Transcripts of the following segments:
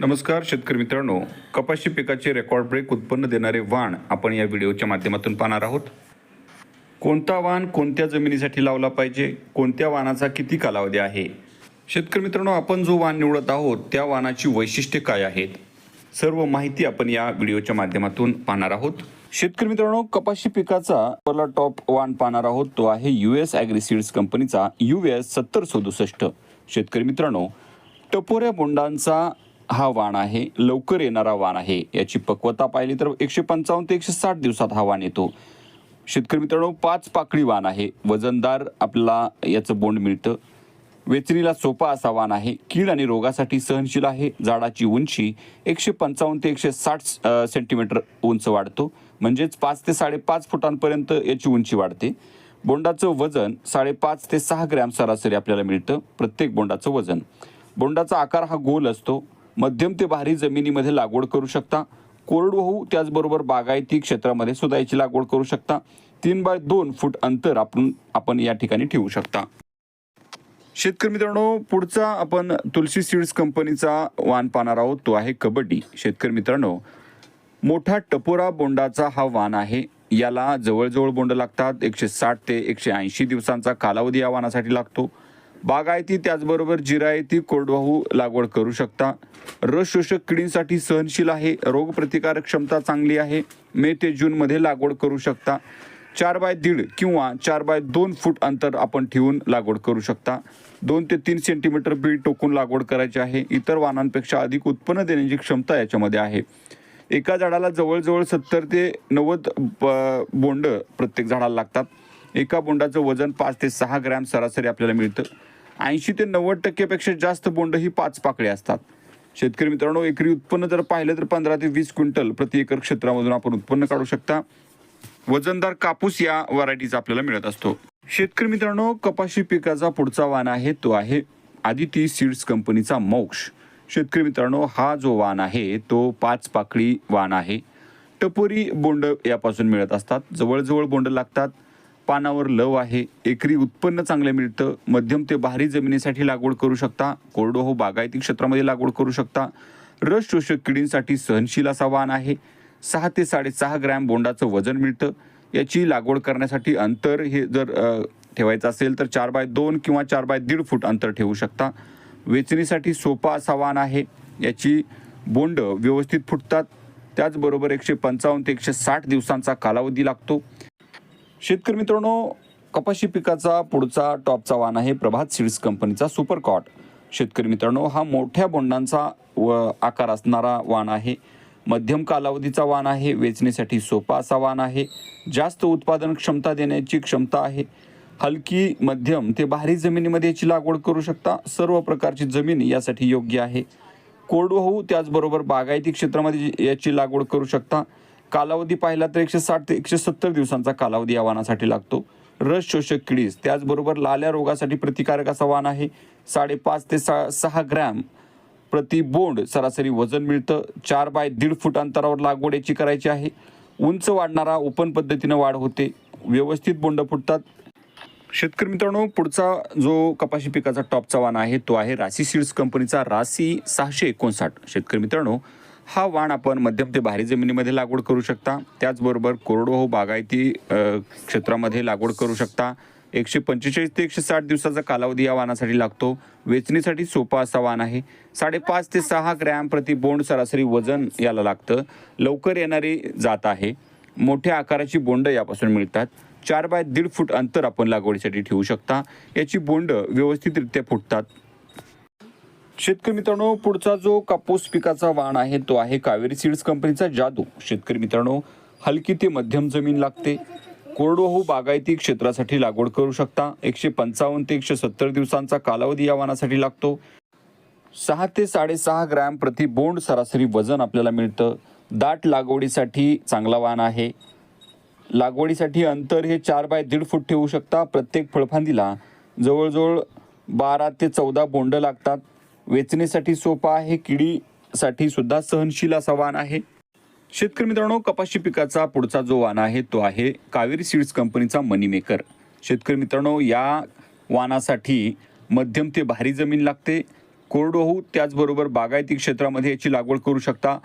नमस्कार शेतकरी मित्रांनो. कपाशी पिकाचे रेकॉर्ड ब्रेक उत्पन्न देणारे वाण आपण या व्हिडिओच्या माध्यमातून पाहणार आहोत. कोणता वाण कोणत्या जमिनीसाठी लावला पाहिजे? कोणत्या वाणाचा किती कालावधी आहे? शेतकरी मित्रांनो आपण जो वाण निवडत आहोत त्या वाणाची वैशिष्ट्ये काय आहेत? सर्व माहिती आपण या व्हिडिओच्या माध्यमातून पाहणार आहोत. शेतकरी मित्रांनो कपाशी पिकाचा पहिला टॉप वाण पाहणार आहोत. तो आहे यू एस ॲग्रिसीड्स कंपनीचा यू एस सत्तर सदुसष्ट. शेतकरी मित्रांनो टपोऱ्या बोंडांचा हा वाण आहे लवकर येणारा वाण आहे. याची पक्वता पाहिली तर एकशे पंचावन्न ते एकशे साठ दिवसात हा वाण येतो. शेतकरी मित्रांनो पाच पाकळी वाण आहे. वजनदार आपला याचं बोंड मिळतं. वेचणीला सोपा असा वाण आहे. कीड आणि रोगासाठी सहनशील आहे. झाडाची उंची एकशे पंचावन्न ते एकशे साठ सेंटीमीटर उंच वाढतो. म्हणजेच पाच ते साडेपाच फुटांपर्यंत याची उंची वाढते. बोंडाचं वजन साडेपाच ते सहा ग्रॅम सरासरी आपल्याला मिळतं. प्रत्येक बोंडाचं वजन. बोंडाचा आकार हा गोल असतो. मध्यम ते भारी जमिनीमध्ये लागवड करू शकता. कोरडवाहू त्याचबरोबर बागायती क्षेत्रामध्ये सुद्धा याची लागवड करू शकता. तीन बाय दोन फूट अंतर आपण आपण या ठिकाणी ठेवू शकता. शेतकरी मित्रांनो पुढचा आपण तुलसी सीड्स कंपनीचा वाण पाहणार आहोत. तो आहे कबड्डी. शेतकरी मित्रांनो मोठा टपोरा बोंडाचा हा वाण आहे. याला जवळजवळ बोंड लागतात एकशे साठ ते एकशे ऐंशी दिवसांचा कालावधी या वाणासाठी लागतो. बागायती त्याचबरोबर जिरायती कोरडवाहू लागवड करू शकता. रस शोषक किडींसाठी सहनशील आहे. रोगप्रतिकारक क्षमता चांगली आहे. मे ते जूनमध्ये लागवड करू शकता. चार बाय दीड किंवा चार बाय दोन फूट अंतर आपण ठेवून लागवड करू शकता. दोन ते तीन सेंटीमीटर बीड टोकून लागवड करायची आहे. इतर वाहनांपेक्षा अधिक उत्पन्न देण्याची क्षमता याच्यामध्ये आहे. एका झाडाला जवळजवळ सत्तर ते नव्वद ब- बोंड प्रत्येक झाडाला लागतात. एका बोंडाचं वजन पाच ते सहा ग्रॅम सरासरी आपल्याला मिळतं. ऐंशी ते नव्वद टक्केपेक्षा जास्त बोंड ही पाच पाकळी असतात. शेतकरी मित्रांनो एकरी उत्पन्न जर पाहिलं तर पंधरा ते वीस क्विंटल प्रति एकर क्षेत्रामधून आपण उत्पन्न काढू शकता. वजनदार कापूस या व्हरायटीचा आपल्याला मिळत असतो. शेतकरी मित्रांनो कपाशी पिकाचा पुढचा वाण आहे तो आहे आदिती सीड्स कंपनीचा मोक्ष. शेतकरी मित्रांनो हा जो वाण आहे तो पाच पाकळी वाण आहे. टपोरी बोंड यापासून मिळत असतात. जवळजवळ बोंड लागतात पानावर लव आहे. एकरी उत्पन्न चांगलं मिळतं. मध्यम ते भारी जमिनीसाठी लागवड करू शकता. कोरडोहो बागायती क्षेत्रामध्ये लागवड करू शकता. रस शोषक किडींसाठी सहनशील असा वाण आहे. सहा ते साडेसहा ग्रॅम बोंडाचं वजन मिळतं. याची लागवड करण्यासाठी अंतर हे जर ठेवायचं असेल तर चार बाय दोन किंवा चार बाय दीड फूट अंतर ठेवू शकता. वेचणीसाठी सोपा असा वाण आहे. याची बोंड व्यवस्थित फुटतात. त्याचबरोबर एकशे पंचावन्न ते एकशे साठ दिवसांचा कालावधी लागतो. शेतकरी मित्रांनो कपाशी पिकाचा पुढचा टॉपचा वाण आहे प्रभात सीड्स कंपनीचा सुपर कॉट. शेतकरी मित्रांनो हा मोठ्या बोंडांचा व आकार असणारा वाण आहे. मध्यम कालावधीचा वाण आहे वेचण्यासाठी सोपा असा वाण आहे. जास्त उत्पादन क्षमता देण्याची क्षमता आहे. हलकी मध्यम ते भारी जमिनीमध्ये याची लागवड करू शकता. सर्व प्रकारची जमीन यासाठी योग्य आहे. कोरडवाहू त्याचबरोबर बागायती क्षेत्रामध्ये याची लागवड करू शकता. कालावधी पाहिला तर एकशे साठ ते एकशे सत्तर दिवसांचा कालावधी या वाहनासाठी लागतो. रस शोषक किडीस त्याचबरोबर लाल्या रोगासाठी प्रतिकारक असा वाहन आहे. साडेपाच ते सा सहा ग्रॅम प्रति बोंड सरासरी वजन मिळतं. चार बाय दीड फूट अंतरावर लागवड याची करायची आहे. उंच वाढणारा ओपन पद्धतीनं वाढ होते. व्यवस्थित बोंड फुटतात. शेतकरी मित्रांनो पुढचा जो कपाशी पिकाचा टॉपचा वाण आहे तो आहे रासी सीड्स कंपनीचा रासी सहाशे एकोणसाठ. शेतकरी मित्रांनो हा वाण आपण मध्यम ते भारी जमिनीमध्ये लागवड करू शकता. त्याचबरोबर कोरडवाहू बागायती क्षेत्रामध्ये लागवड करू शकता. एकशे पंचेचाळीस ते एकशे साठ दिवसाचा कालावधी या वाणासाठी लागतो. वेचणीसाठी सोपा असा वाण आहे. साडेपाच ते सहा ग्रॅम प्रति बोंड सरासरी वजन याला लागतं. लवकर येणारी जात आहे. मोठ्या आकाराची बोंड यापासून मिळतात. चार बाय दीड फूट अंतर आपण लागवडीसाठी ठेवू शकता. याची बोंड व्यवस्थितरित्या फुटतात. शेतकरी मित्रांनो पुढचा जो कापूस पिकाचा वाण आहे तो आहे कावेरी सीड्स कंपनीचा जादू. शेतकरी मित्रांनो हलकी ते मध्यम जमीन लागते. कोरडवाहू बागायती क्षेत्रासाठी लागवड करू शकता. एकशे पंचावन्न ते एकशे सत्तर दिवसांचा कालावधी या वाणासाठी लागतो. सहा ते साडेसहा ग्रॅम प्रति बोंड सरासरी वजन आपल्याला मिळतं. दाट लागवडीसाठी चांगला वाण आहे. लागवडीसाठी अंतर हे चार बाय दीड फूट ठेवू शकता. प्रत्येक फळफांदीला जवळजवळ बारा ते चौदा बोंड लागतात. वेचणीसाठी सोपा आहे किडीसाठी सुद्धा सहनशील असा वाण आहे. शेतकरी मित्रांनो कपाशी पिकाचा पुढचा जो वाण आहे तो आहे कावेरी सीड्स कंपनीचा मनी मेकर शेतकरी मित्रांनो या वाणासाठी मध्यम ते भारी जमीन लागते. कोरडवाहू त्याचबरोबर बागायती क्षेत्रामध्ये याची लागवड करू शकता.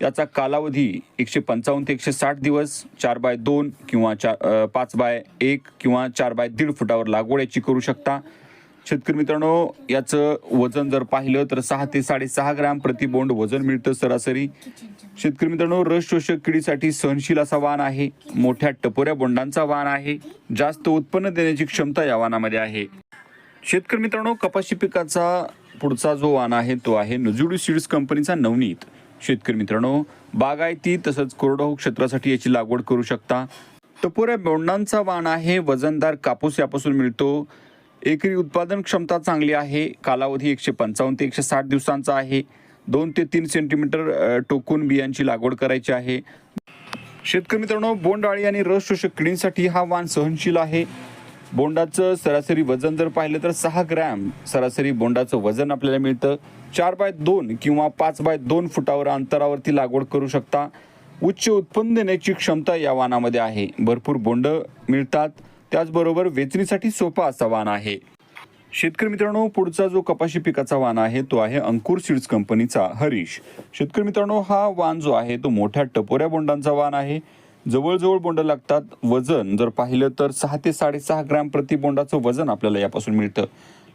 याचा कालावधी एकशे पंचावन्न ते एकशे साठ दिवस चार बाय दोन किंवा चार पाच बाय एक किंवा चार बाय दीड फुटावर लागवड याची करू शकता. शेतकरी मित्रांनो याचं वजन जर पाहिलं तर सहा ते साडेसहा ग्रॅम प्रति बोंड वजन मिळतं सरासरी. शेतकरी मित्रांनो रस शोषक किडीसाठी सहनशील असा वाण आहे. मोठ्या टपोऱ्या बोंडांचा वाण आहे. जास्त उत्पन्न देण्याची क्षमता या वाणामध्ये आहे. शेतकरी मित्रांनो कपाशी पिकाचा पुढचा जो वाण आहे तो आहे नजुडी सीड्स कंपनीचा नवनीत. शेतकरी मित्रांनो बागायती तसंच कोरडवाहू क्षेत्रासाठी याची लागवड करू शकता. टपोऱ्या बोंडांचा वाण आहे. वजनदार कापूस यापासून मिळतो. एकरी उत्पादन क्षमता चांगली आहे कालावधी एकशे पंचावन्न ते एकशे साठ दिवसांचा आहे. दोन ते तीन सेंटीमीटर टोकून बियांची लागवड करायची आहे. शेतकरी मित्रांनो बोंडाळी आणि रस शोषक किडींसाठी हा वाण सहनशील आहे. बोंडाचं सरासरी वजन जर पाहिलं तर सहा ग्रॅम सरासरी बोंडाचं वजन आपल्याला मिळतं. चार बाय दोन किंवा पाच बाय दोन फुटावर अंतरावरती लागवड करू शकता. उच्च उत्पन्न देण्याची क्षमता या वाणामध्ये आहे. भरपूर बोंड मिळतात. त्याचबरोबर वेचणीसाठी सोपा असा वाण आहे. शेतकरी मित्रांनो पुढचा जो कपाशी पिकाचा वाण आहे तो आहे अंकुर सीड्स कंपनीचा हरीश. शेतकरी मित्रांनो हा वाण जो आहे तो मोठ्या टपोऱ्या बोंडांचा वाण आहे. जवळजवळ बोंड लागतात वजन. जर पाहिलं तर सहा ते साडेसहा ग्रॅम प्रति बोंडाचं वजन आपल्याला यापासून मिळतं.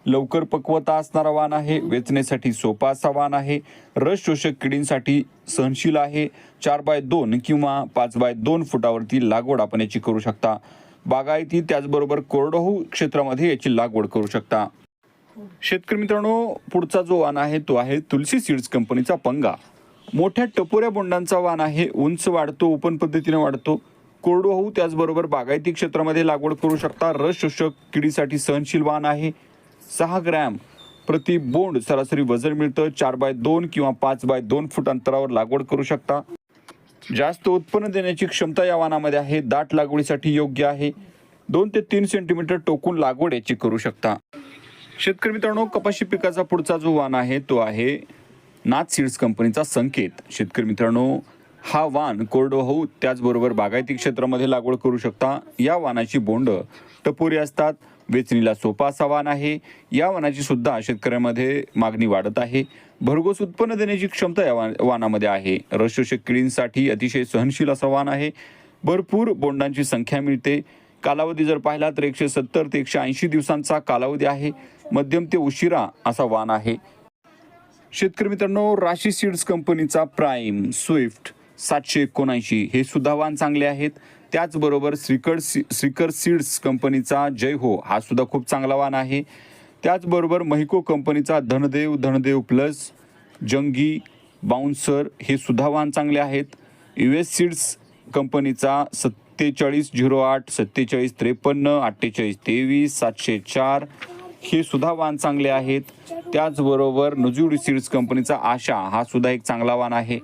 लवकर पक्वता असणारा वाण आहे वेचण्यासाठी सोपा असा वाण आहे. रस शोषक किडींसाठी सहनशील आहे. चार बाय दोन किंवा पाच बाय दोन फुटावरती लागवड आपण याची करू शकता. बागायती त्याचबरोबर कोरडवाहू क्षेत्रामध्ये याची लागवड करू शकता. शेतकरी मित्रांनो पुढचा जो वाण आहे तो आहे तुलसी सीड्स कंपनीचा पंगा. मोठ्या टपोऱ्या बोंडांचा वाण आहे उंच वाढतो ओपन पद्धतीने वाढतो. कोरडवाहू त्याचबरोबर बागायती क्षेत्रामध्ये लागवड करू शकता. रस शोषक किडीसाठी सहनशील वाण आहे. सहा ग्रॅम प्रति बोंड सरासरी वजन मिळतं. चार बाय दोन किंवा पाच बाय दोन फूट अंतरावर लागवड करू शकता. जास्त उत्पन्न देण्याची क्षमता या वाणामध्ये आहे. दाट लागवडीसाठी योग्य आहे. दोन ते तीन सेंटीमीटर टोकून लागवड याची करू शकता. शेतकरी मित्रांनो कपाशी पिकाचा पुढचा जो वाण आहे तो आहे नाथ सीड्स कंपनीचा संकेत. शेतकरी मित्रांनो हा वाण कोरडवाहू त्याचबरोबर बागायती क्षेत्रामध्ये लागवड करू शकता. या वाणाची बोंड टपोरी असतात. वेचणीला सोपा असा वाण आहे. या वाणाची सुद्धा शेतकऱ्यांमध्ये मागणी वाढत आहे. भरघोस उत्पन्न देण्याची क्षमता या वाण- वाणामध्ये आहे. रसशोषक किडींसाठी अतिशय सहनशील असा वाण आहे. भरपूर बोंडांची संख्या मिळते. कालावधी जर पाहिला तर एकशे सत्तर ते एकशे ऐंशी दिवसांचा कालावधी आहे. मध्यम ते उशिरा असा वाण आहे. शेतकरी मित्रांनो राशी सीड्स कंपनीचा प्राईम स्विफ्ट सातशे एकोणऐंशी हे सुद्धा वाण चांगले आहेत. त्याचबरोबर श्रीकर सी श्रीकर सीड्स कंपनीचा जय हो हा सुद्धा खूप चांगला वाण आहे. त्याचबरोबर महिको कंपनीचा धनदेव धनदेव प्लस जंगी बाउन्सर हे सुद्धा वाण चांगले आहेत. यू एस सीड्स कंपनीचा सत्तेचाळीस झिरो आठ सत्तेचाळीस त्रेपन्न अठ्ठेचाळीस तेवीस सातशे चार हे सुद्धा वाण चांगले आहेत. त्याचबरोबर नजुडी सीड्स कंपनीचा आशा हा सुद्धा एक चांगला वाण आहे.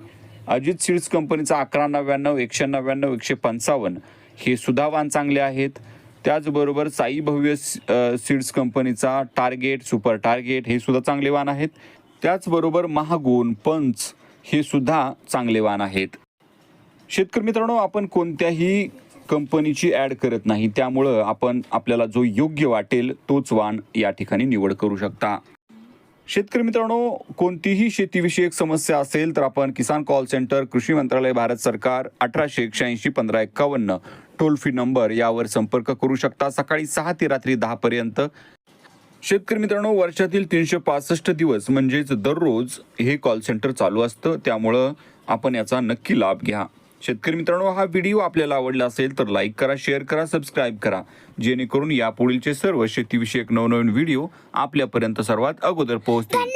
अजित सीड्स कंपनीचा अकरा नव्याण्णव एकशे नव्याण्णव एकशे पंचावन्न हे सुद्धा वाण चांगले आहेत. त्याचबरोबर साई भव्य सीड्स कंपनीचा टार्गेट सुपर टार्गेट हे सुद्धा चांगले वाहन आहेत. त्याचबरोबर महागुण पंच हे सुद्धा चांगले वाहन आहेत. शेतकरी मित्रांनो आपण कोणत्याही कंपनीची ॲड करत नाही त्यामुळं आपण आपल्याला जो योग्य वाटेल तोच वाण या ठिकाणी निवड करू शकता. शेतकरी मित्रांनो कोणतीही शेतीविषयक समस्या असेल तर आपण किसान कॉल सेंटर कृषी मंत्रालय भारत सरकार अठराशे एकशे पंधरा एक्कावन्न टोल फ्री नंबर यावर संपर्क करू शकता. सकाळी सहा ते रात्री दहा पर्यंत. शेतकरी मित्रांनो वर्षातील तीनशे पासष्ट दिवस म्हणजेच दररोज हे कॉल सेंटर चालू असतं. त्यामुळं आपण याचा नक्की लाभ घ्या. शेतकरी मित्रांनो हा व्हिडिओ आपल्याला आवडला असेल तर लाईक करा शेअर करा सबस्क्राईब करा. जेणेकरून यापुढीलचे सर्व शेतीविषयक नवनवीन व्हिडिओ आपल्यापर्यंत सर्वात अगोदर पोहोचतील.